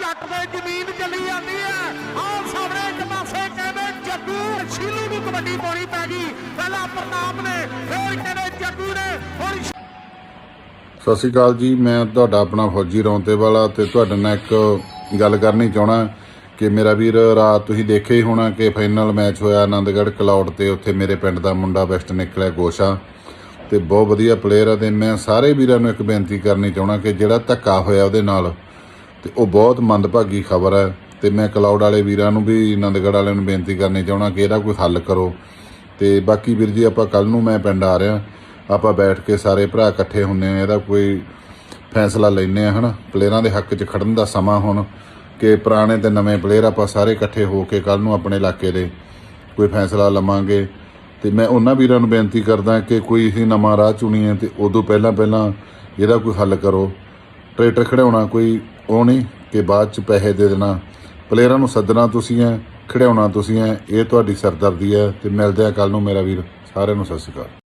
ਜੱਟ ਦੇ ਜ਼ਮੀਨ ਚੱਲੀ ਜਾਂਦੀ ਹੈ। ਆਹ ਸਾਹਮਣੇ ਇੱਕ ਪਾਸੇ ਕਹਿੰਦੇ ਜੱਗੂ ਸ਼ੀਲੂ ਨੂੰ ਕਬੱਡੀ ਪਾਉਣੀ ਪੈ ਗਈ। ਪਹਿਲਾਂ ਪ੍ਰਤਾਪ ਨੇ, ਫਿਰ ਕਹਿੰਦੇ ਜੱਗੂ ਨੇ, ਹੁਣ ਸਤਿ ਸ਼੍ਰੀ ਅਕਾਲ ਜੀ, ਮੈਂ ਤੁਹਾਡਾ ਆਪਣਾ ਫੌਜੀ ਰੌਂਤੇ ਵਾਲਾ ਤੇ ਤੁਹਾਡੇ ਨਾਲ ਇੱਕ ਗੱਲ ਕਰਨੀ ਚਾਹਣਾ ਕਿ ਮੇਰਾ ਵੀਰ, ਰਾਤ ਤੁਸੀਂ ਦੇਖਿਆ ਹੀ ਹੋਣਾ ਕਿ ਫਾਈਨਲ ਮੈਚ ਹੋਇਆ ਆਨੰਦਗੜ੍ਹ ਕਲਾਉਡ ਤੇ, ਉੱਥੇ ਮੇਰੇ ਪਿੰਡ ਦਾ ਮੁੰਡਾ ਬੈਸਟ ਨਿਕਲਿਆ ਗੋਸ਼ਾ। ਤੇ ਬਹੁਤ ਵਧੀਆ ਪਲੇਅਰ ਆ ਤੇ ਮੈਂ ਸਾਰੇ ਵੀਰਾਂ ਨੂੰ ਇੱਕ ਬੇਨਤੀ ਕਰਨੀ ਚਾਹਣਾ ਕਿ ਜਿਹੜਾ ਧੱਕਾ ਹੋਇਆ ਉਹਦੇ ਨਾਲ ਤੇ ਉਹ ਬਹੁਤ ਮੰਦਭਾਗੀ ਖਬਰ ਹੈ ਤੇ ਮੈਂ ਕਲਾਉਡ ਵਾਲੇ ਵੀਰਾਂ ਨੂੰ ਵੀ ਆਨੰਦਗੜ੍ਹ ਵਾਲਿਆਂ ਨੂੰ ਬੇਨਤੀ ਕਰਨੀ ਚਾਹਣਾ ਕਿ ਇਹਦਾ ਕੋਈ ਹੱਲ ਕਰੋ। ਤੇ ਬਾਕੀ ਵੀਰ ਜੀ, ਆਪਾਂ ਕੱਲ ਨੂੰ ਮੈਂ ਪਿੰਡ ਆ ਰਿਹਾ, ਆਪਾਂ ਬੈਠ ਕੇ ਸਾਰੇ ਭਰਾ ਇਕੱਠੇ ਹੁੰਨੇ ਆ ਇਹਦਾ ਕੋਈ ਫੈਸਲਾ ਲੈਨੇ ਆ ਹਨਾ? ਪਲੇਅਰਾਂ ਦੇ ਹੱਕ 'ਚ ਖੜਨ ਦਾ ਸਮਾਂ ਹੁਣ ਕਿ ਪੁਰਾਣੇ ਤੇ ਨਵੇਂ ਪਲੇਅਰ ਆਪਾਂ ਸਾਰੇ ਇਕੱਠੇ ਹੋ ਕੇ ਕੱਲ ਨੂੰ ਆਪਣੇ ਇਲਾਕੇ ਦੇ ਕੋਈ ਫੈਸਲਾ ਲਵਾਂਗੇ। ਤੇ ਮੈਂ ਉਹਨਾਂ ਵੀਰਾਂ ਨੂੰ ਬੇਨਤੀ ਕਰਦਾ ਕਿ ਕੋਈ ਅਸੀਂ ਨਵਾਂ ਰਾਹ ਚੁਣੀਏ ਤੇ ਉਦੋਂ ਪਹਿਲਾਂ ਪਹਿਲਾਂ ਇਹਦਾ ਕੋਈ ਹੱਲ ਕਰੋ। ਟਰੈਕਟਰ ਖੜਾਉਣਾ ਕੋਈ ਆਉਣੀ ਨਹੀਂ ਬਾਅਦ ਚ ਪੈਸੇ ਦੇ ਦੇਣਾ। ਪਲੇਅਰਾਂ ਨੂੰ ਸੱਦਣਾ ਤੁਸੀਂ ਹੈ ਖੜਾਉਣਾ ਤੁਸੀਂ ਹੈ ਇਹ ਤੁਹਾਡੀ ਸਰਦਰਦੀ ਹੈ ਤੇ ਮਿਲਦੇ ਆ ਕੱਲ ਨੂੰ ਮੇਰਾ ਵੀਰ। ਸਾਰਿਆਂ ਨੂੰ ਸਤਿ ਸ਼੍ਰੀ ਅਕਾਲ।